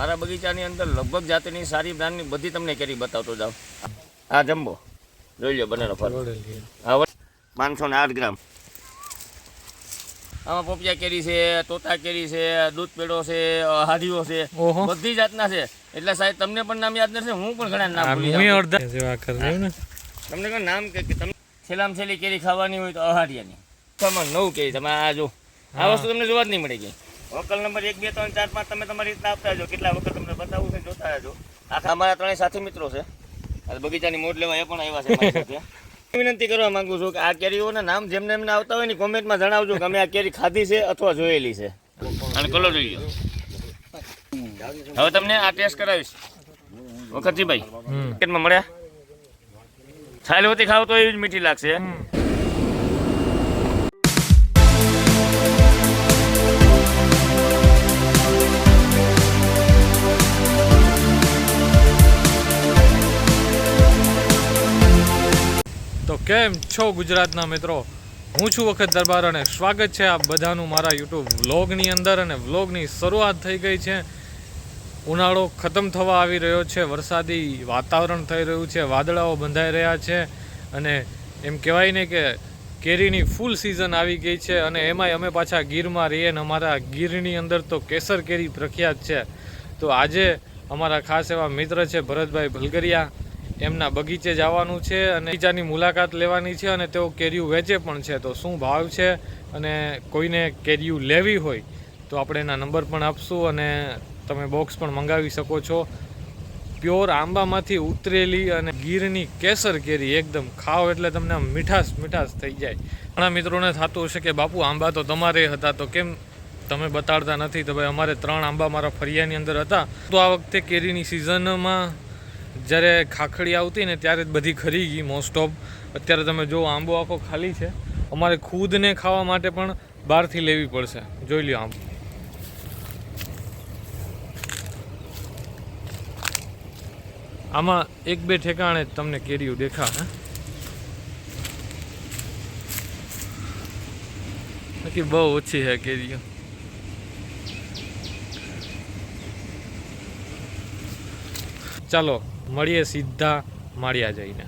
મારા બગીચાની અંદર લગભગ જાતિની સારી બ્રાન્ડની બધી તમને કેરી બતાવતો જાઉં. આ જમ્બો. જોઈ લો બનેલો હા પાંચસો ને આઠ ગ્રામ. આમાં પોપિયા કેરી છે તોતા કેરી છે દૂધ પેડો છે હાડીઓ છે. બધી જાતના છે. એટલે સાહેબ તમને પણ નામ યાદ નથી હું પણ ઘણા નામ ભૂલી અડધા તમને કોઈ નામ કે તમને છેલ્લામાં છેલ્લી કેરી ખાવાની હોય તો અહાડિયાની. તમારે નવું કેરી તમે આ જો આ વસ્તુ તમને જોવા જ નહીં મળે ગઈ. વકલ નંબર એક બે ત્રણ ચાર પાંચ તમે તમારી રીતના આપતા જો કેટલા વખત તમને બતાવું છે જોતા રહેજો. આખા અમારા ત્રણેય સાથી મિત્રો છે. અને બગીચાની મોટ લેવા એ પણ આવ્યા છે વિનંતી કરવા માંગુ છું કે આ કેરીઓના નામ જેમને એમને આવતા હોય ને કોમેન્ટમાં જણાવજો કે અમે આ કેરી ખાધી છે અથવા જોયેલી છે. અને કલર જોઈએ. હવે તમને આ ટેસ્ટ કરાવીશ. વખતજીભાઈ. માર્કેટમાં મળ્યા. છાલવતી ખાવ તો એવી જ મીઠી લાગશે. કેમ છો ગુજરાતના મિત્રો? હું છું વખત દરબાર અને સ્વાગત છે આપ બધાનું મારા યુટ્યુબ વ્લોગની અંદર અને વ્લોગની શરૂઆત થઈ ગઈ છે. ઉનાળો ખતમ થવા આવી રહ્યો છે, વરસાદી વાતાવરણ થઈ રહ્યું છે, વાદળાઓ બંધાઈ રહ્યા છે અને એમ કહેવાય ને કે કેરીની ફૂલ સિઝન આવી ગઈ છે અને એમાંય અમે પાછા ગીરમાં રહીએ ને અમારા ગીરની અંદર તો કેસર કેરી પ્રખ્યાત છે. તો આજે અમારા ખાસ એવા મિત્ર છે ભરતભાઈ ભલગરિયા એમના બગીચે જવાનું છે અને બગીચાની મુલાકાત લેવાની છે અને તેઓ કેરીયું વેચે પણ છે. તો શું ભાવ છે અને કોઈને કેરીયું લેવી હોય તો આપણે એના નંબર પણ આપશું અને તમે બોક્સ પણ મંગાવી શકો છો. પ્યોર આંબામાંથી ઉતરેલી અને ગીરની કેસર કેરી એકદમ ખાઓ એટલે તમને આમ મીઠાશ મીઠાશ થઈ જાય. ઘણા મિત્રોને થતું હશે કે, બાપુ, આંબા તો તમારે હતા, તો કેમ તમે બતાડતા નથી? તો ભાઈ અમારે ત્રણ આંબા મારા ફરિયાની અંદર હતા. તો આ વખતે કેરીની સિઝનમાં જ્યારે ખાખડી આવતી ને ત્યારે જ બધી ખરી ગઈ મોસ્ટ ઓફ અત્યારે તમે જો આંબો આખો ખાલી છે. અમારે ખુદને ખાવા માટે પણ બહારથી લેવી પડશે. જોઈ લ્યો આંબો. આમાં એક બે ઠેકાણે જ તમને કેરીઓ દેખાશે બાકી બહુ ઓછી છે કેરીઓ. ચાલો મળીએ સીધા માળિયા જઈને.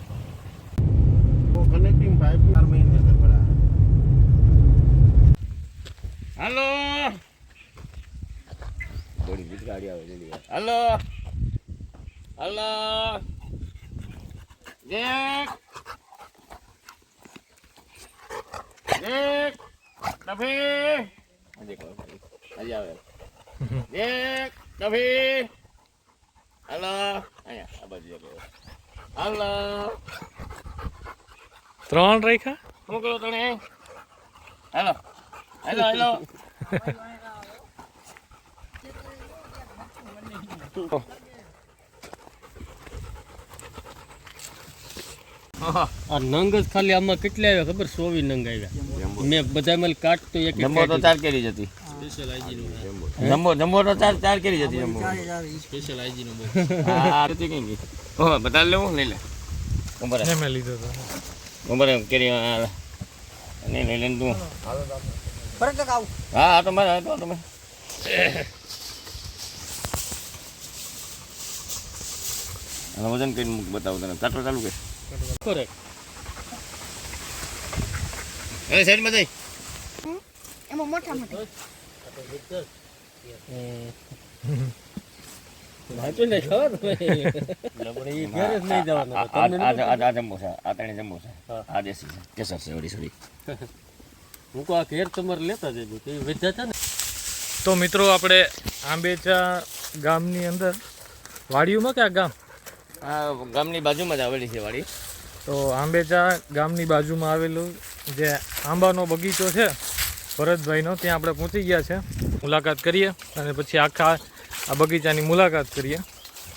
હલો. હલો. હલો. દેખ એક. ડભી. આજે આવે. એક. ડભી. હાલો જતો. હાલો ત્રણ રાખ્યા? મોકલો કરો હેલો હેલો હાલો આ નંગ જ ખાલી આમાં કેટલા આવ્યા ખબર? સોવી નંગ આવ્યા. મેં બધા મળી કાટ તો એક નંબર તો ચાર કેરી જ હતી સ્પેશિયલ આઈજી નો જમ્બો જમ્બો તો ચાર ચાર કેરી જ જમ્બો સ્પેશિયલ આઈજી નો આ હતી કઈ ગઈ ઓહ બતા લેવું લઈ લે. ઉંમરે ને લીધો હતો ઉંમરે કેરી આ નહીં લઈ લે તું. હા હા તો મારે તો તમે અને વજન કરીને મૂક બતાવું તને. કાટો ચાલુ કે કરે અરે સાઈડમાં જઈ. એમાં મોટા મોટા. તો મિત્રો આપણે આંબેચા ગામની અંદર, વાડીઓમાં કે આ ગામ? ગામની બાજુમાં જ આવેલી છે વાડી તો આંબેચા ગામની બાજુમાં આવેલું જે આંબાનો બગીચો છે ભરતભાઈનો ત્યાં આપણે પહોંચી ગયા છે. મુલાકાત કરીએ અને પછી આખા આ બગીચાની મુલાકાત કરીએ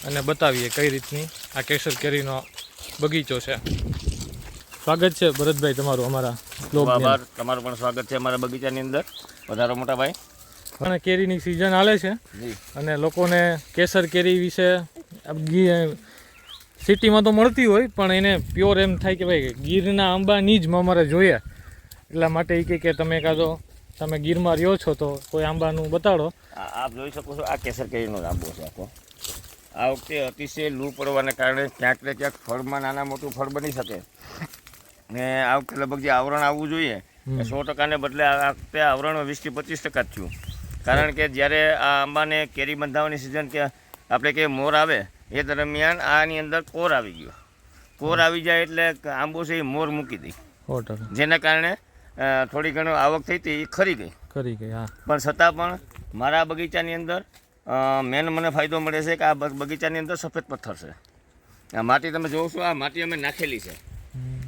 અને બતાવીએ કઈ રીતની આ કેસર કેરીનો બગીચો છે. સ્વાગત છે ભરતભાઈ તમારું અમારા આભાર. તમારું પણ સ્વાગત છે અમારા બગીચાની અંદર. વધારો મોટા ભાઈ. અને કેરીની સિઝન હાલે છે અને લોકોને કેસર કેરી વિશે આ ગી- સિટીમાં તો મળતી હોય પણ એને પ્યોર એમ થાય કે ભાઈ ગીરના આંબાની જ અમારે જોઈએ. એટલા માટે એ કહે કે તમે કાં તો તમે ગીરમાં રહ્યો છો તો કોઈ આંબાનું બતાડો. આપ જોઈ શકો છો આ કેસર કેરીનો આંબો છે આખો. આ વખતે અતિશય લૂ પડવાને કારણે ક્યાંક ને ક્યાંક ફળમાં નાના મોટું ફળ બની શકે. ને આ વખતે લગભગ જે આવરણ આવવું જોઈએ સો ટકાને બદલે આ વખતે આવરણ વીસથી પચીસ ટકા જ થયું. કારણ કે જ્યારે આ આંબાને કેરી બંધાવવાની સિઝન કે આપણે કે મોર આવે એ દરમિયાન આની અંદર કોર આવી ગયો. કોર આવી જાય એટલે આંબો છે એ મોર મૂકી દે. જેના કારણે થોડી ઘણી આવક થઈ હતી એ ખરી ગઈ. ખરી ગઈ હા. પણ છતાં પણ મારા બગીચાની અંદર મેન મને ફાયદો મળે છે કે આ બગીચાની અંદર સફેદ પથ્થર છે. આ માટી તમે જોવો છો આ માટી અમે નાખેલી છે.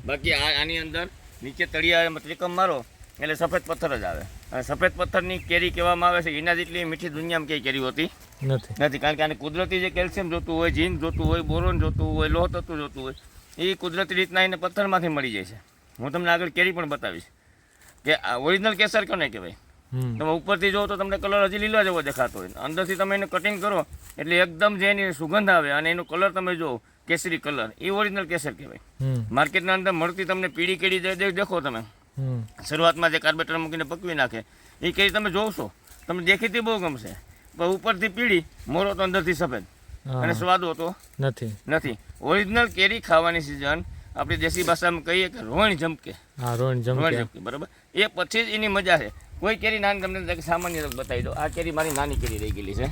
બાકી આ આની અંદર નીચે તળિયા ત્રિકમ મારો એટલે સફેદ પથ્થર જ આવે. અને સફેદ પથ્થરની કેરી કહેવામાં આવે છે એના જેટલી મીઠી દુનિયામાં ક્યાંય કેરી હોતી નથી. નથી કારણ કે આને કુદરતી જે કેલ્શિયમ જોતું હોય જીન જોતું હોય બોરોન જોતું હોય લોહ તત્વ જોતું હોય એ કુદરતી રીતના એને પથ્થરમાંથી મળી જાય છે. હું તમને આગળ કેરી પણ બતાવીશ. કે ઓરિજિનલ કેસર કોને કહેવાય? તમે ઉપરથી જુઓ તો તમને કલર હજી લીલો જેવો દેખાતો હોય. અંદરથી તમે એને કટિંગ કરો એટલે એકદમ જે એની સુગંધ આવે અને એનો કલર તમે જોવો કેસરી કલર એ ઓરિજિનલ કેસર કહેવાય. માર્કેટના અંદર મળતી તમને પીળી જે દેખો તમે. શરૂઆતમાં જે કાર્બેટર મૂકીને પકવી નાખે એ કેરી તમે જોશો તમને દેખીતી બહુ ગમશે. પણ ઉપરથી પીળી મોરો તો અંદરથી સફેદ. અને સ્વાદો સ્વાદ હોતો નથી. નથી. ઓરિજિનલ કેરી ખાવાની સિઝન આપણી દેશી ભાષામાં કહીએ કે રોણ જમકે હા રોણ જમકે બરાબર? એ પછી જ એની મજા છે. કોઈ કેરી નાની તમને સામાન્ય બતાવી દો આ કેરી મારી નાની કેરી રહી ગયેલી છે.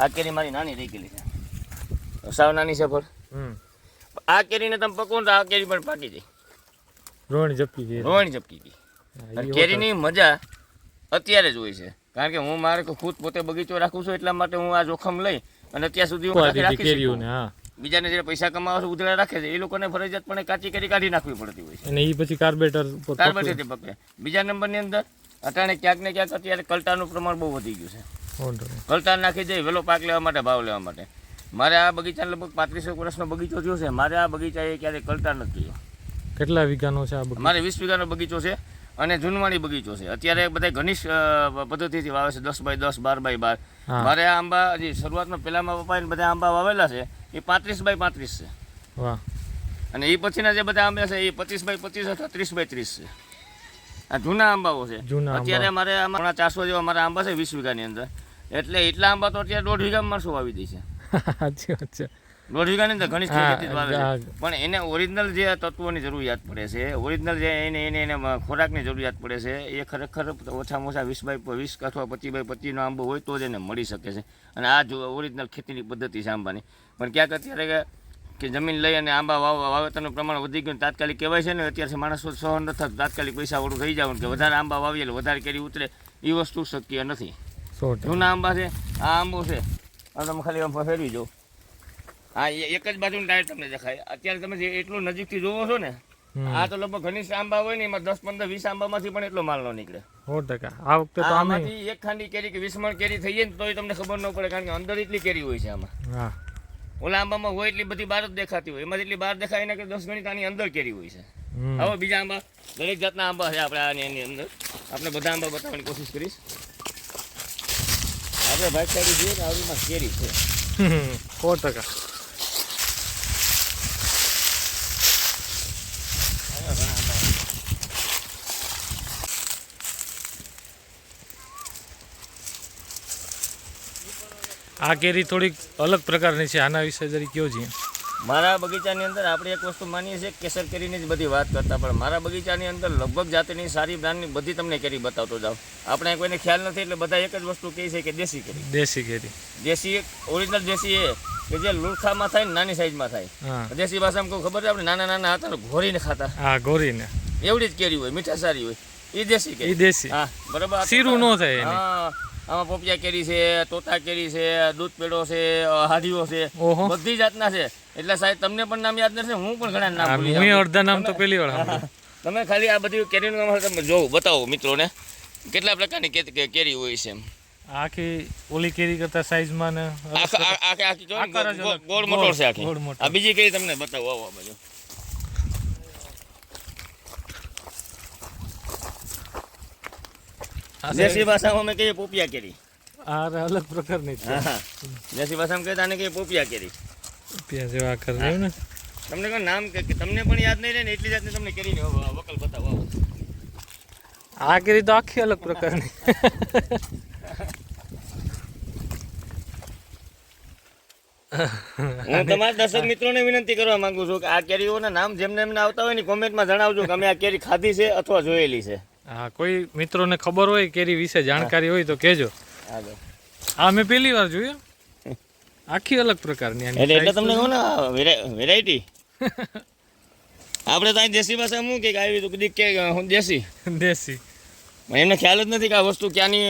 આ કેરી મારી નાની રહી ગયેલી છે. સાવ નાની છે ફળ આ કેરીને તમે પકવો ને તો આ કેરી પણ પાકી જાય. રોણ જપકી ગઈ. રોણ ઝપકી ગઈ. કેરીની મજા અત્યારે જ હોય છે. કારણ કે હું મારે ખુદ પોતે બગીચો રાખું છું એટલા માટે હું આ જોખમ લઈ અને અત્યાર સુધી હું રાખી શકું. બીજાને જે પૈસા કમાવા છે ઉધડા રાખે છે એ લોકોને ફરજિયાતપણે કાચી કરી કાઢી નાખવી પડતી હોય છે. અને એ પછી કાર્બેટર પકવે. પકડે. બીજા નંબરની અંદર અટાણે ક્યાંક ને ક્યાંક અત્યારે કલટાનું પ્રમાણ બહુ વધી ગયું છે. કલટા નાખી જાય વેલો પાક લેવા માટે ભાવ લેવા માટે. મારે આ બગીચા લગભગ પાંત્રીસો વર્ષનો બગીચો થયો છે. મારે આ બગીચાએ ક્યારેય કલટા નથી કેટલા વીઘાનો છે આ મારે વીસ વીઘાનો બગીચો છે. અને જૂનવાણી બગીચો છે. અત્યારે બધા ઘનિષ્ઠ પદ્ધતિથી વાવે છે. દસ બાય દસ બાર બાય બાર. મારે આ આંબા હજી શરૂઆતમાં પહેલામાં પપ્પાએ બધા આંબા વાવેલા છે એ પાંત્રીસ બાય પાંત્રીસ છે. અને એ પછીના જે બધા આંબા છે એ પચીસ બાય પચીસ અથવા ત્રીસ બાય ત્રીસ છે. આ જૂના આંબાઓ છે. અત્યારે મારે આમાં ચારસો જેવા મારા આંબા છે વીસ વીઘાની અંદર. એટલે એટલા આંબા તો અત્યારે દોઢ વીઘામાં માણસો વાવી દે છે. સાચી વાત છે. દોઢ વીઘાની અંદર ઘણી ખેતી વાવે છે પણ એને ઓરિજિનલ જે તત્વોની જરૂરિયાત પડે છે ઓરિજિનલ જે એને એને એને ખોરાકની જરૂરિયાત પડે છે એ ખરેખર ઓછામાં ઓછા વીસ બાય વીસ અથવા પચીસ બાય પચીસનો આંબો હોય તો જ એને મળી શકે છે. અને આ જો ઓરિજિનલ ખેતીની પદ્ધતિ છે આંબાની. પણ ક્યાંક અત્યારે કે જમીન લઈ અને આંબા વાવ વાવેતરનું પ્રમાણ વધી ગયું તાત્કાલિક કહેવાય છે ને અત્યારે માણસો સહન નથી થતું તાત્કાલિક પૈસા વાળું થઈ જવાનું કે વધારે આંબા વાવીએ વધારે કેરી ઉતરે એ વસ્તુ શક્ય નથી. જૂના આંબા છે આ આંબો છે. તમે ખાલી આમ ફેરવી જો હા એક જ બાજુનું ટાયર તમને દેખાય. અત્યારે તમે જે એટલું નજીકથી જોવો છો ને આ તો લગભગ ઘનિષ્ઠ આંબા હોય ને એમાં દસ પંદર વીસ આંબામાંથી પણ એટલો માલ ન નીકળે. સો ટકા. આ વખતે તો આમાંથી એક ખાંડી કેરી કે વીસ મણ કેરી થઈ જાય ને તોય તમને ખબર ન પડે કારણ કે અંદર એટલી કેરી હોય છે આમાં. હા. ઓલા આંબામાં હોય એટલી બધી બહાર જ દેખાતી હોય. એમાં જેટલી બહાર દેખાય એના કે દસ ગણી તાની અંદર કેરી હોય છે. હવે બીજા આંબા દરેક જાતના આંબા છે આપણે આની એની અંદર. આપણે બધા આંબા બતાવવાની કોશિશ કરીશ. આપણે ભાઈ સાઈડ જોઈએ આવડીમાં કેરી છે. સો ટકા. આ કેરી થોડીક અલગ પ્રકારની છે. આના વિશે જરી કયો છે મારા બગીચાની અંદર આપણે એક વસ્તુ માનીએ છીએ કેસર કેરીની જ બધી વાત કરતા પણ મારા બગીચાની અંદર લગભગ જાતિની સારી બ્રાન્ડની બધી તમને કેરી બતાવતો જાઉં. આપણે કોઈને ખ્યાલ નથી એટલે બધા એક જ વસ્તુ કહે છે કે દેશી કેરી. દેશી કેરી. દેશી ઓરિજિનલ દેશી એ કે જે લુરખામાં થાય ને નાની સાઈઝમાં થાય. દેશી ભાષામાં કોઈ ખબર છે? આપણે નાના નાના હતા ને ઘોરીને ખાતા. હા ઘોરીને. એવડી જ કેરી હોય મીઠા સારી હોય. એ દેશી કેરી. દેશી. હા બરાબર. શીરું ન થાય હા. આમાં પોપિયા કેરી છે તોતા કેરી છે દૂધ પેડો છે હાડીઓ છે. બધી જાતના છે. એટલે સાહેબ તમને પણ નામ યાદ નથી હું પણ ઘણા નામ ભૂલી હું અડધા નામ તો પેલી વાર તમે ખાલી આ બધી કેરીનું નામ તમે જોવો બતાવો મિત્રોને. કેટલા પ્રકારની કેરી હોય છે એમ? આખી ઓલી કેરી કરતા સાઈઝમાં ને આખા- આખી. ગોળ મોટો છે આખી. આ બીજી કેરી તમને બતાવો આવો બાજુ દેશી ભાષામાં અમે કહીએ પોપિયા કેરી. આ અલગ પ્રકારની છે. હા દેશી ભાષામાં કહેતા આને કહીએ પોપિયા કેરી. પોપિયા જેવા કર ને. તમને કોઈ નામ કે કે તમને પણ યાદ નહીં રહે ને એટલી જાતને તમને કેરી વકલ બતાવો. આ કેરી તો આખી અલગ પ્રકારની. હું તમારા દર્શક મિત્રોને વિનંતી કરવા માંગુ છું કે આ કેરીઓના નામ જેમને એમને આવતા હોય ને કોમેન્ટમાં જણાવજો કે અમે આ કેરી ખાધી છે અથવા જોયેલી છે. હા કોઈ મિત્રોને ખબર હોય કેરી વિશે જાણકારી હોય તો કહેજો. આ મેં પહેલી વાર જોયું. આખી અલગ પ્રકારની એટલે એટલે તમને કહું ને વેરાયટી આપણે ત્યાં દેશી ભાષા શું કે આવી તો કદી કે દેશી? દેશી. એમને ખ્યાલ જ નથી કે આ વસ્તુ ક્યાંની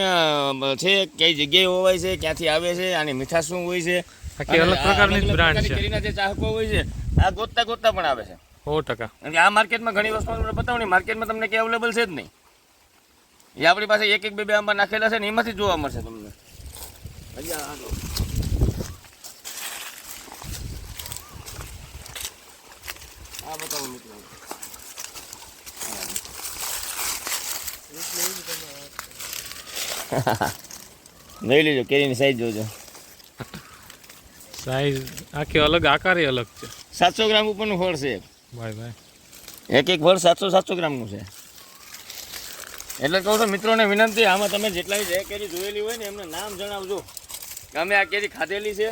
છે કઈ જગ્યાએ હોવાય છે ક્યાંથી આવે છે આની મીઠાશ શું હોય છે? આખી અલગ પ્રકારની બ્રાન્ડ છે. કેરીના જે ચાહકો હોય છે આ ગોતતા ગોતતા પણ આવે છે. સો ટકા. આ માર્કેટમાં ઘણી વસ્તુ તમને બતાવું ને માર્કેટમાં તમને કે અવેલેબલ છે જ નહીં. એ આપણી પાસે એક એક બે બે આંબા નાખેલા છે ને એમાંથી જોવા મળશે તમને. આ બતાવો મિત્રો. જોઈ લેજો કેરીની સાઈઝ જોજો. સાઈઝ આખી અલગ આકાર અલગ છે. સાતસો ગ્રામ ઉપરનું ફળ છે ભાઈ ભાઈ. એક એક ફળ સાતસો સાતસો ગ્રામનું છે. એટલે કહું છું મિત્રોને વિનંતી આમાં તમે જેટલા જે કેરી જોયેલી હોય ને એમને નામ જણાવજો. કે અમે આ કેરી ખાધેલી છે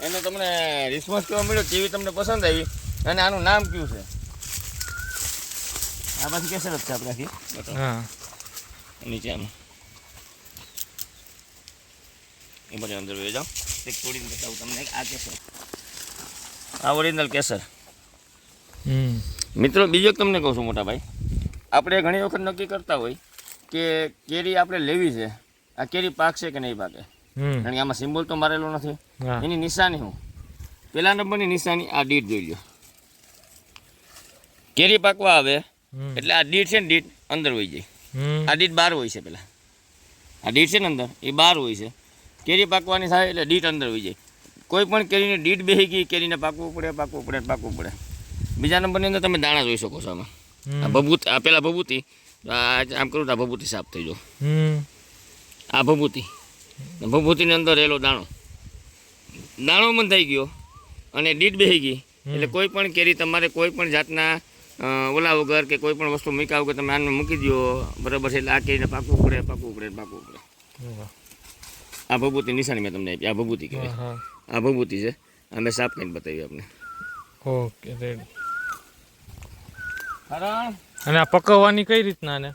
એનો તમને રિસ્પોન્સ કેવો મળ્યો કેવી તમને પસંદ આવી અને આનું નામ કયું છે? આ પાછી કેસર જ છે આપણે આખી હા. નીચે આમ. એ બધી અંદર લઈ જાઓ. એક તોડીને બતાવું તમને આ કેસર આ ઓરિજિનલ કેસર મિત્રો બીજો તમને કહું છું મોટા ભાઈ. આપણે ઘણી વખત નક્કી કરતા હોય કે કેરી આપણે લેવી છે. આ કેરી પાકશે કે નહીં પાકે? કારણ કે આમાં સિમ્બોલ તો મારેલો નથી. એની નિશાની હું. પહેલા નંબરની નિશાની આ દીઠ જોઈ લો કેરી પાકવા આવે એટલે આ દીઠ છે ને દીઠ અંદર હોય જાય. આ દીઠ બહાર હોય છે પેલા આ દીઠ છે ને અંદર એ બહાર હોય છે. કેરી પાકવાની થાય એટલે દીઠ અંદર હોય જાય. કોઈ પણ કેરીને દીઠ બેસી ગઈ કેરીને પાકવું પડે પાકવું પડે પાકવું પડે. બીજા નંબરની અંદર તમે દાણા જોઈ શકો છો આમાં. આ ભભૂત આ પેલા ભભૂતિ આમ કરું તો ભભૂતિ સાફ થઈ જો હમ. આ ભભૂતિ. ભભૂતિની અંદર રહેલો દાણો. દાણો બંધાઈ ગયો અને દીટ બેહી ગઈ. એટલે કોઈ પણ કેરી તમારે કોઈ પણ જાતના ઓલા વગર કે કોઈ પણ વસ્તુ મૂક્યા વગર તમે આને મૂકી દો બરાબર છે એટલે આ કેરીને પાકું પડે પાકું પડે પાકું પડે. આ ભભૂતિ નિશાની મેં તમને આપી. આ ભભૂતિ કહેવાય. આ ભભૂતિ છે. આ મેં સાફ કરીને બતાવી આપને. Okay ready. અને આ પકવવાની કઈ રીતના ને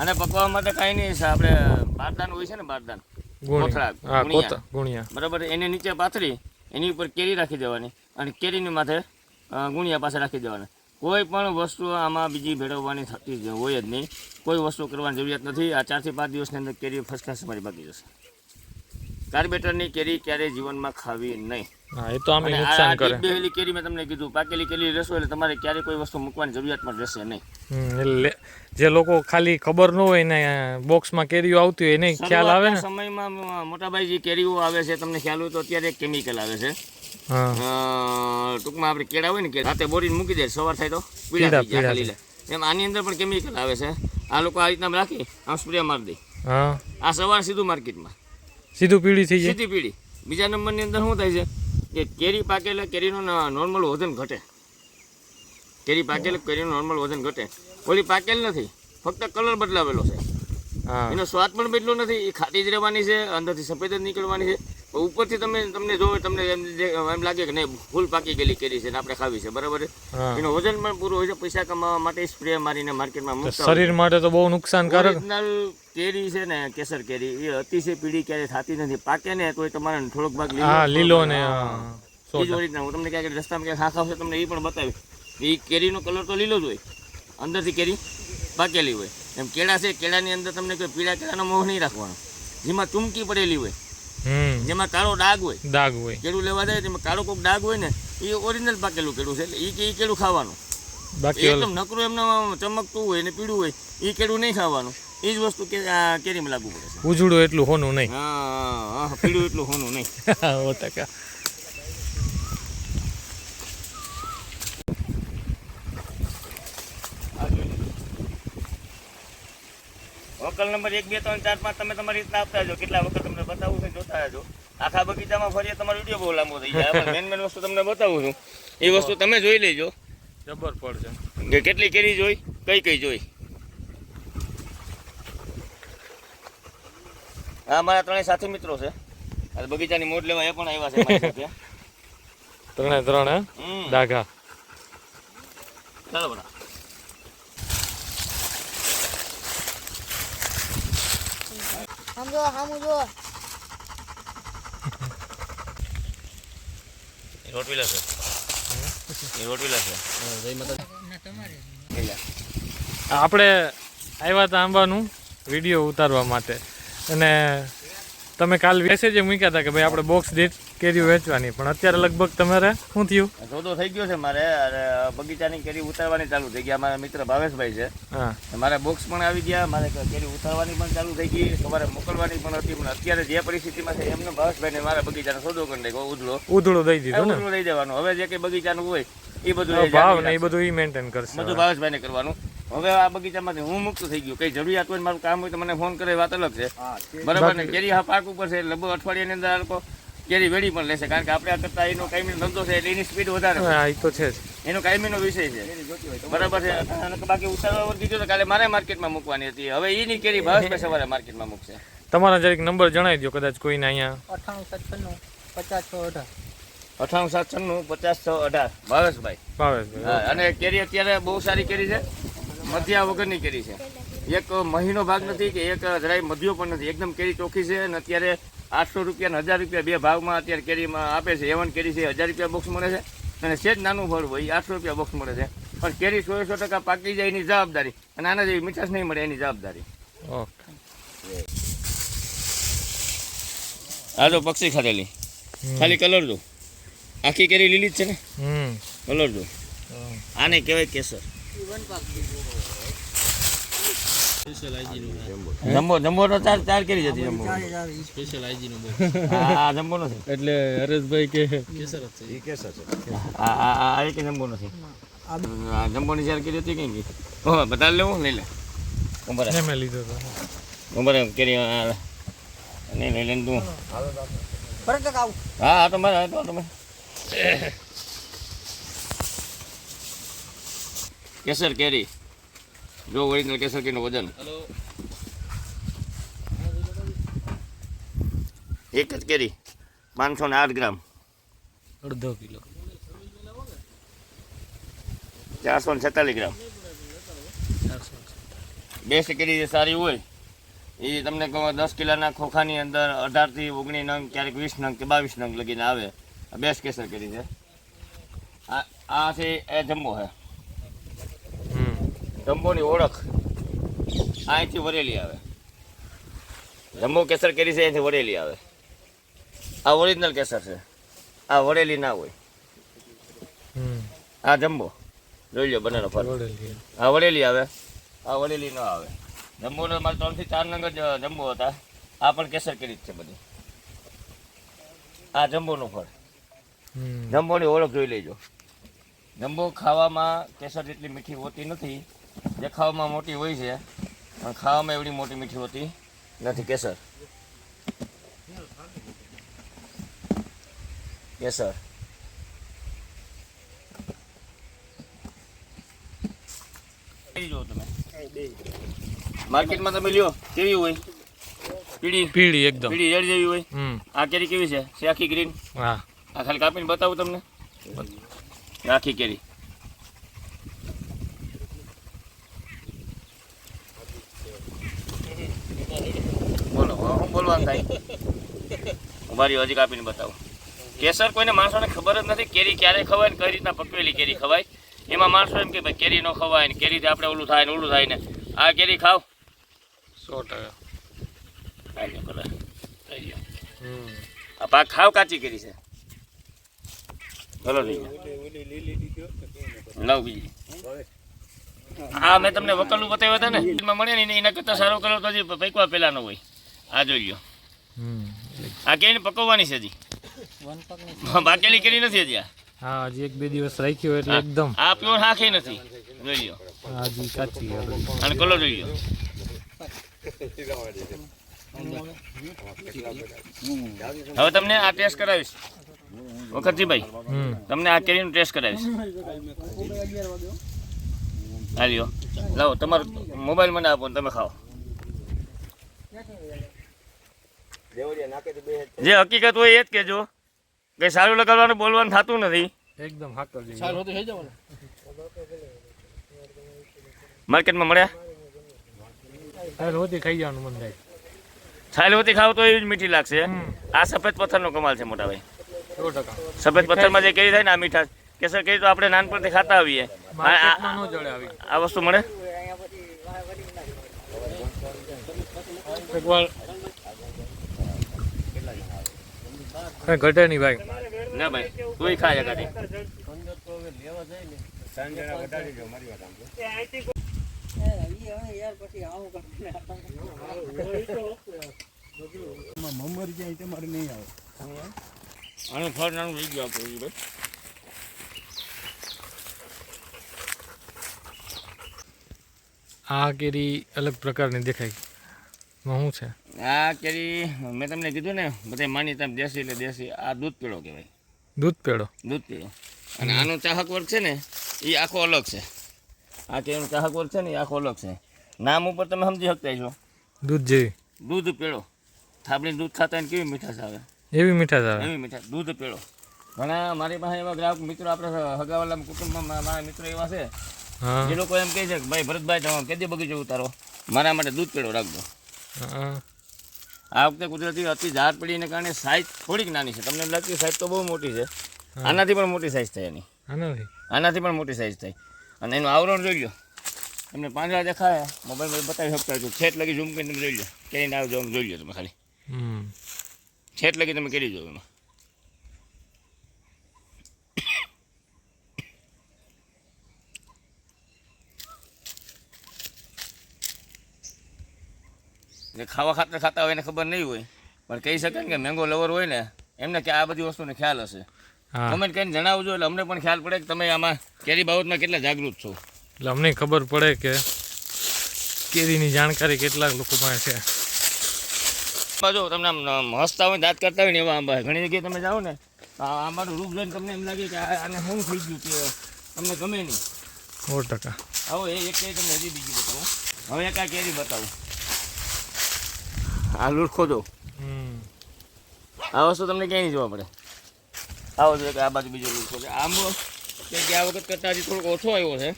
અને પકવા માટે કાંઈ નહીં છે આપણે બારદાન હોય છે ને બારદાન. ગુણિયા. બરાબર એને નીચે પાથરી એની ઉપર કેરી રાખી દેવાની અને કેરીની માથે ગુણિયા પાસે રાખી દેવાના. કોઈ પણ વસ્તુ આમાં બીજી ભેળવવાની થતી જ હોય જ નહીં. કોઈ વસ્તુ કરવાની જરૂરિયાત નથી. આ ચારથી પાંચ દિવસની અંદર કેરી ફર્સ્ટ ક્લાસ મારી બાકી જશે. કાર્બેટરની કેરી ક્યારેય જીવનમાં ખાવી નહીં. હા એ તો આમે નુકસાન કરે. બેહેલી કેરી મેં તમને કીધું પાકેલી કેરી લેશો એટલે તમારે ક્યારેય કોઈ વસ્તુ મૂકવાની જરૂરિયાત રહેશે નહીં. એટલે જે લોકો ખાલી ખબર ન હોય ને બોક્સમાં કેરીઓ આવતી હોય એને ખ્યાલ આવે ને? સમયમાં મોટાભાઈ જે કેરીઓ આવે છે તમને ખ્યાલ હોય તો અત્યારે કેમિકલ આવે છે. ટૂંકમાં આપણે કેળા હોય ને કે રાતે બોરીને મૂકી દે સવાર થાય તો પીડા થઈ એમ આની અંદર પણ કેમિકલ આવે છે. આ લોકો આ રીતના રાખી આમ સ્પ્રે મારી દે. આ સવાર સીધું માર્કેટમાં સીધું પીળી થઈ જાય? સીધી પીળી. બીજા નંબરની અંદર શું થાય છે? કે કેરી પાકેલા કેરીનું નોર્મલ વજન ઘટે. કેરી પાકેલ કેરીનું નોર્મલ વજન ઘટે. ઓલી પાકેલ નથી. ફક્ત કલર બદલાવેલો છે. એનો સ્વાદ પણ બદલો નથી. એ ખાતી જ રહેવાની છે અંદરથી સફેદ જ નીકળવાની છે. ઉપરથી તમે તમને જોવે તમને એમ લાગે કે નહીં ફૂલ પાકી ગયેલી કેરી છે ને આપણે ખાવી છે બરાબર? છે એનું વજન પણ પૂરું હોય છે પૈસા કમાવા માટે સ્પ્રે મારીને માર્કેટમાં મૂકતા શરીર માટે તો બહુ નુકસાનકારક. કેરી છે ને કેસર કેરી એ અતિશય પીળી ક્યારે થતી નથી. પાકે ને તો તમારે થોડોક ભાગ લીલો ને એ જ ઓરિજિનલ હું તમને ક્યાંક રસ્તામાં ક્યાંક શાખા હશે તમને એ પણ બતાવી એ કેરીનો કલર તો લીલો જ હોય. અંદરથી કેરી પાકેલી હોય. એમ કેળા છે કેળાની અંદર તમને કોઈ પીળા કેળાનો મોહ નહીં રાખવાનો. જેમાં ચૂમકી પડેલી હોય. જેમાં કાળો ડાઘ હોય. ડાગ હોય. કેળું લેવા જાય તેમાં કાળો કોઈક ડાઘ હોય ને એ ઓરિજિનલ પાકેલું કેળું છે. એટલે એ કે એ કેળું ખાવાનું. બાકી એકદમ નકરું એમને ચમકતું હોય ને પીળું હોય એ કેળું નહીં ખાવાનું. એ જ વસ્તુ કે આ કેરીમાં લાગુ પડે છે. ઉજળું એટલું હોનું નહીં. હા હા પીળું એટલું હોનું નહીં. સો ટકા. વકલ નંબર એક બે ત્રણ ચાર પાંચ તમે તમારી રીતના આપતા જાઓ. કેટલા વખત જાજો આખા બગીચામાં ફરીએ તમારો વીડિયો બહુ લાંબો થઈ જાય. મેન મેન વસ્તુ તમને બતાવું છું. એ વસ્તુ તમે જોઈ લેજો. જબર પડશે કે કેટલી કેરી જોઈ? કઈ કઈ જોઈ? હા મારા ત્રણેય સાથી મિત્રો છે. આ બગીચાની મોટ લેવા એ પણ આવ્યા છે ત્રણે ત્રણ ડાઘા. ચાલો બડા આમ જો આમ જો આપણે આવ્યા હતા આંબાનું વીડિયો ઉતારવા માટે. અને તમે કાલ મેસેજ મૂક્યા હતા કે ભાઈ આપણે બોક્સ દીઠ કેરીઓ વેચવાની પણ અત્યારે લગભગ તમારે શું થયું? સોદો થઈ ગયો છે મારે બગીચાની કેરી ઉતારવાની ચાલુ થઈ ગયા. મારા મિત્ર ભાવેશભાઈ છે. હા. મારા બોક્સ પણ આવી ગયા મારે કેરી ઉતારવાની પણ ચાલુ થઈ ગઈ સવારે મોકલવાની પણ હતી પણ અત્યારે જે પરિસ્થિતિમાં છે એમને ભાવેશભાઈને મારા બગીચાનો સોદો કરી નાખ્યો ઉધળો. ઉધળો દઈ દીધો ને? ઉજળો લઈ જવાનું. હવે જે કંઈ બગીચાનું હોય એ બધું ભાવ ને એ બધું એ મેન્ટેન કરશે બધું ભાવેશભાઈને કરવાનું. હવે આ બગીચામાંથી હું મુક્ત થઈ ગયો. કઈ જરૂરિયાત હોય મારું કામ હોય તો મને ફોન કરે વાત અલગ છે. બરાબર ને? કેરી હા પાક ઉપર છે લગભગ અઠવાડિયાની અંદર આ લોકો કેરી વેડી પણ લેશે કારણ કે આપણે આ કરતા એનો કાયમીનો ધંધો છે એટલે એની સ્પીડ વધારે હા એ તો છે જ. એનો કાયમીનો વિષય છે. બરાબર છે. બાકી ઉતારવા વર્ગી તો કાલે મારે માર્કેટમાં મૂકવાની હતી. હવે એની કેરી ભાવેશભાઈ સવારે માર્કેટમાં મૂકશે? તમારા જરીક નંબર જણાવી દો કદાચ કોઈને અહીંયા. અઠાણું સાત છન્નું પચાસ છ અઢાર. અઠાણું સાત છન્નું પચાસ છ અઢાર. ભાવેશભાઈ. ભાવેશભાઈ અને કેરી અત્યારે બહુ સારી કેરી છે. મધ્યા વગરની કેરી છે. એક મહિનો ભાગ નથી કે એક જરાય મધ્યો પણ નથી. એકદમ કેરી ચોખ્ખી છે અને અત્યારે આઠસો રૂપિયા હજાર રૂપિયા બે ભાવમાં અત્યારે કેરીમાં આપે છે. એવન કેરી છે હજાર રૂપિયા બોક્સ મળે છે. અને સેજ નાનું ફળ હોય એ આઠસો રૂપિયા બોક્સ મળે છે. પણ કેરી સો સો ટકા પાકી જાય એની જવાબદારી. અને આના જેવી મીઠાશ નહીં મળે એની જવાબદારી. ઓકે. આ તો પક્ષી ખાધેલી. ખાલી કલર જો આખી કેરી લીલી જ છે ને? હમ. કલર જો આને કહેવાય કેસર. જમ્બો. જમ્બો તો ચાર ચાર કેરી જતી જમ્બો. સ્પેશિયલ જમ્બો નથી એટલે હરેશભાઈ કે કેસર જ છે. આ આ આ આ એક જમ્બો નથી આ જમ્બોની ચાર કેરી હતી કઈ ગઈ ઓહ લેવું? લઈ લે. ઉંબર મેં લીધો હતો ઉંબર કેરી નહીં લઈ લે તું. હા હા તો મારે તો તમે. કેસર કેરી. જો ઓરિજિનલ કેસર કેરીનું વજન એક જ કેરી. પાંચસો ને આઠ ગ્રામ. અડધો કિલો. ચારસો ને છેતાલીસ ગ્રામ. બેસ્ટ કેરી જે સારી હોય એ તમને કહો દસ કિલોના ખોખાની અંદર અઢારથી ઓગણીસ નંગ ક્યારેક વીસ નંગ કે બાવીસ નંગ લગીને આવે. આ બેસ્ટ કેસર કેરી છે. આ આ છે એ જમ્બો છે. જમ્બોની ઓળખ અહીંથી વરેલી આવે. જમ્બો કેસર કેરી છે અહીંથી વરેલી આવે. આ ઓરિજિનલ કેસર છે. આ વરેલી ના હોય. હમ. આ જમ્બો. જોઈ લો બંનેનો ફરક આ વળેલી આવે. આ વડેલી ન આવે. જમ્બોનો મારે ત્રણથી ચાર નંગ જ જમ્બો હતા. આ પણ કેસર કેરી જ છે બધી. આ જમ્બોનું ફળ. જમ્બોની ઓળખ જોઈ લેજો. જમ્બો ખાવામાં કેસર જેટલી મીઠી હોતી નથી દેખાવામાં મોટી હોય છે પણ ખાવામાં એવડી મોટી મીઠી હોતી નથી. કેસર. કેસર. તમે. માર્કેટમાં તમે લ્યો કેવી હોય? પીળી? પીળી એકદમ. પીળી રેડ જેવી હોય? આ કેરી કેવી છે? છે આખી ગ્રીન? હા. આ ખાલી કાપીને બતાવું તમને. આખી કેરી બોલો હવે હું બોલવાનું થાય ઉભારી હજી કાપીને બતાવું. કેસર કોઈને માણસોને ખબર જ નથી કેરી ક્યારે ખવાય ને કઈ રીતના પકવેલી કેરી ખવાય. એમાં માણસો એમ કે ભાઈ કેરી ન ખવાય ને કેરીથી આપણે ઓલું થાય ને ઓલું થાય ને. આ કેરી ખાવ. સો ટકા. આ પાક ખાવ કાચી કેરી છે. ભલો થઈ ગયો. લવ બીજી. આ મેં તમને વકલું બતાવ્યો હતા ને? મળે ને એના કરતાં સારો કલર તો હજી પૈકવા પહેલાંનો હોય. આ જોઈ લો આ કેરીને પકવવાની છે હજી. બાકેલી કેરી નથી હજી આ. હા હજી એક બે દિવસ રાખ્યો એટલે એકદમ. આ પ્યોર આંખે નથી. જોઈ લો હા, હજી કાચી અને કલર જોઈ લો હવે તમને આ ટેસ્ટ કરાવીશ. વખતજીભાઈ તમને આ કેરીનો ટેસ્ટ કરાવીશ. હા લ્યો. લાવો તમારો મોબાઈલ મને આપો ને તમે ખાઓ. જે હકીકત હોય એ જ કહેજો. કે સારું લગાડવાનું બોલવાનું થતું નથી. એકદમ માર્કેટમાં મળ્યા? રોતી રોટી ખાઈ જવાનું મન થાય. છાલ હોતી ખાવ તો એવી જ મીઠી લાગશે. આ સફેદ પથ્થરનો કમાલ છે મોટા ભાઈ. સફેદ પથ્થરમાં જે કેરી થાય ને આ મીઠા કેસર કેરી તો આપણે નાનપણથી ખાતા આવીએ. આ વસ્તુ મળે? કઈ ઘટે નહીં ભાઈ. ના ભાઈ કોઈ ખાય એકાદી. મમરી જાય તમારે નહીં આવે અને ફળ નાનું લઈ ગયો આપણું ભાઈ. આ કેરી અલગ પ્રકારની દેખાય. શું છે? આ કેરી મેં તમને કીધું ને બધા માની તમે દેશી એટલે દેશી. આ દૂધ પેળો કહેવાય. દૂધ પેળો? દૂધ પેળો. અને આનો ચાહક વર્ગ છે ને એ આખો અલગ છે. આ કેરીનો ચાહક વર્ગ છે ને એ આખો અલગ છે. નામ ઉપર તમે સમજી શકતા છો દૂધ જેવી? દૂધ પેળો. થાબડીને દૂધ ખાતા ને કેવી મીઠાશ આવે? એવી મીઠાશ આવે? એવી મીઠા દૂધ પેળો. ઘણા મારી પાસે એવા ગ્રાહક મિત્રો આપણે હગાવાલા કુટુંબમાં મારા મિત્રો એવા છે. એ જે લોકો એમ કહે છે કે ભાઈ ભરતભાઈ તમે કેદી બગીચો ઉતારો? મારા માટે દૂધ પેળો રાખજો. હા. આ વખતે કુદરતી અતિ ઝાડ પડીને કારણે સાઈઝ થોડીક નાની છે. તમને લાગતી સાઈઝ તો બહુ મોટી છે. આનાથી પણ મોટી સાઈઝ થઈ એની. આનાથી? પણ મોટી સાઈઝ થઈ અને એનું આવરણ જોઈ લો. તમને પાંદડા દેખાય? મોબાઈલમાં બતાવી શકતા છો છેટ લગી ઝૂમ કરીને તમે જોઈ લો. કેરીને આવ જોમ જોઈ લો તમે ખાલી. હમ. છેટ લગી તમે કરી જો એમાં. જે ખાવા ખાતર ખાતા હોય એને ખબર નહીં હોય. પણ કહી શકે ને કે મેંગો લવર હોય ને એમને કે આ બધી વસ્તુને ખ્યાલ હશે. હા. કમેન્ટ કરીને જણાવજો એટલે અમને પણ ખ્યાલ પડે કે તમે આમાં કેરી બાબતમાં કેટલા જાગૃત છો. એટલે અમને ખબર પડે કે કેરીની જાણકારી કેટલાક લોકો પાસે છે. આંબા જો તમને આમ હસતા હોય દાંત કરતા હોય ને એવા આંબા. ઘણી જગ્યાએ તમે જાઓ ને આ આંબાનું રૂપ જોઈને તમને એમ લાગે કે આને શું થઈ ગયું કે તમને ગમે નહીં. સો ટકા. આવો એ એક તમને હજી બીજી બતાવું. હવે એક આ કેરી બતાવું. આ જો હમ. આ વસ્તુ તમને ક્યાંય નહીં જોવા મળે. આવો જો આ બાજુ બીજો લુરખો છે આમ કે જે વખત કરતાં હજી થોડોક ઓછો આવ્યો છે.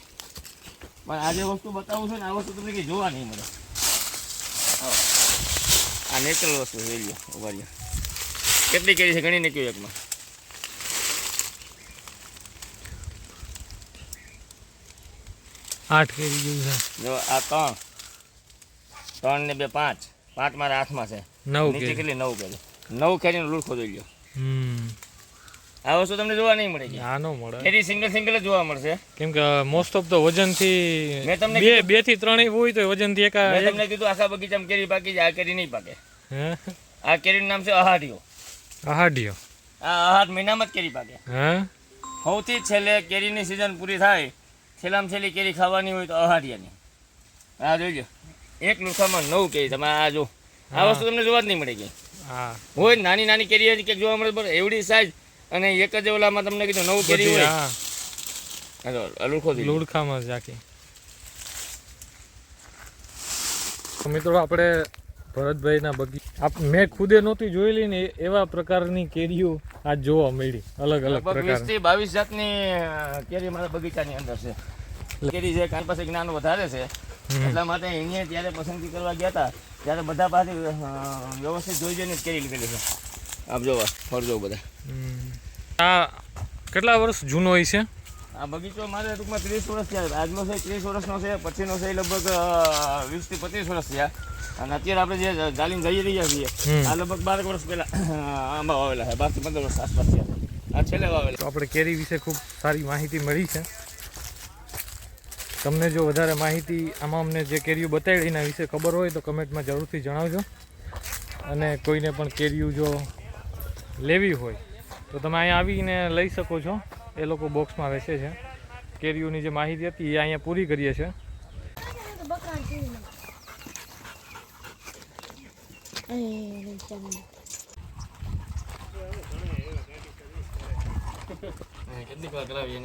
પણ આ જે વસ્તુ બતાવું છે ને આ વસ્તુ તમને કંઈ જોવા નહીં મળે. આ નેચરલ વસ્તુ છે જોઈ ઊભા કેટલી કેરી છે ગણી નાખ્યું એકમાં? આઠ કેરી જેવું છે. જો આ ત્રણ. ત્રણ ને બે પાંચ. પાંચ મારા હાથમાં છે. નવ કેટલી? નવ કેરી. નવ કેરીનો લુરખો જોઈ લો હમ. આ વસ્તુ તમને જોવા નહીં મળે આ નો મળે. કેરી સિંગલ સિંગલ જ જોવા મળશે. કેમ કે મોસ્ટ ઓફ તો વજનથી મેં તમને બે બેથી ત્રણ હોય તો વજનથી એક મેં તમને કીધું આખા બગીચામાં કેરી પાકી આ કેરી નહીં પાકે. આ કેરીનું નામ છે અહાડિયો અહાડિયો આ અહાડ મહિનામાં જ કેરી પાકે. હે? સૌથી છેલ્લે કેરીની સિઝન પૂરી થાય છેલ્લામાં છેલ્લી કેરી ખાવાની હોય તો અહાડિયાની. આ જોઈ લો એક લુખામાં નવ કેરી તમે આ જો આ વસ્તુ તમને જોવા જ નહીં મળે કે. હોય નાની નાની કેરી ક્યાંક જોવા મળે બરાબર એવડી સાઈઝ અને એક જ ઓલામાં તમને કીધું નવ કેરી હોય. લુડખામાં જ આખી. મિત્રો આપણે ભરતભાઈના બગી આપ મેં ખુદે નહોતી જોયેલી ને એવા પ્રકારની કેરીઓ આ જોવા મળી. અલગ અલગ પ્રકારની. બાવીસ જાતની કેરી મારા બગીચાની અંદર છે. કેરી છે કાન પાસે જ્ઞાન વધારે છે. એટલા માટે અહીંયા ત્યારે પસંદગી કરવા ગયા હતા ત્યારે બધા પાસે વ્યવસ્થિત જોઈ જોઈને કેરી લીધેલી છે. આપ જોવા ફરજો બધા. આ કેટલા વર્ષ જૂનો હોય છે? આ બગીચો મારે ટૂંકમાં ત્રીસ વર્ષ થયા આજનો છે ત્રીસ વર્ષનો છે પછીનો છે લગભગ વીસથી પચીસ વર્ષ થયા. અને અત્યારે આપણે જે ચાલીને જઈ રહ્યા છીએ આ લગભગ બાર વર્ષ પહેલા આંબા વાવેલા છે બારથી પંદર વર્ષ આસપાસ થયા આ છેલ્લે વાવેલા તો આપણે કેરી વિશે ખૂબ સારી માહિતી મળી છે. તમને જો વધારે માહિતી આમાં અમને જે કેરીઓ બતાવી, એના વિશે ખબર હોય તો કમેન્ટમાં જરૂરથી જણાવજો. અને કોઈને પણ કેરીઓ જો લેવી હોય, તો તમે અહીંયા આવીને લઈ શકો છો. એ લોકો બોક્સમાં વેચે છે. કેરીઓની જે માહિતી હતી, એ અહીંયા પૂરી કરીએ છીએ. કેટલીક વાર કરાવીએ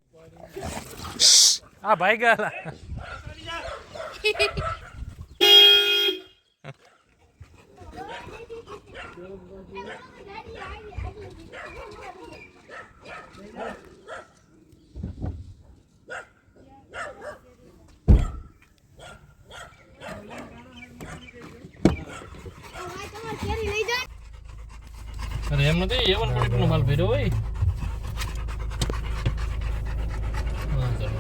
આ ભાઈ ગયા અરે એમ નથી એવન પ્રોડક્ટનો માલ ભર્યો હોય હા, ચાલો.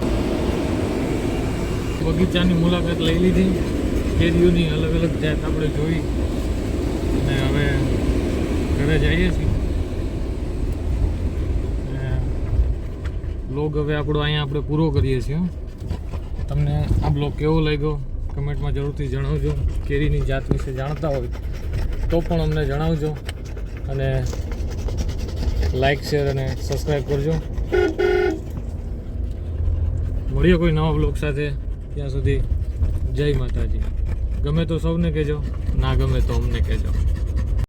બગીચાની મુલાકાત લઈ લીધી. કેરીઓની અલગ અલગ જાત આપણે જોઈ અને હવે ઘરે જઈએ છીએ. બ્લોગ હવે આપણો અહીંયા આપણે પૂરો કરીએ છીએ તમને આ બ્લોગ કેવો લાગ્યો? કમેન્ટમાં જરૂરથી જણાવજો. કેરીની જાત વિશે જાણતા હોય તો પણ અમને જણાવજો. અને લાઈક શેર અને સબસ્ક્રાઈબ કરજો. મળીએ કોઈ નવા બ્લોગ સાથે. ત્યાં સુધી જય માતાજી. ગમે તો સૌને કહેજો ના ગમે તો અમને કહેજો.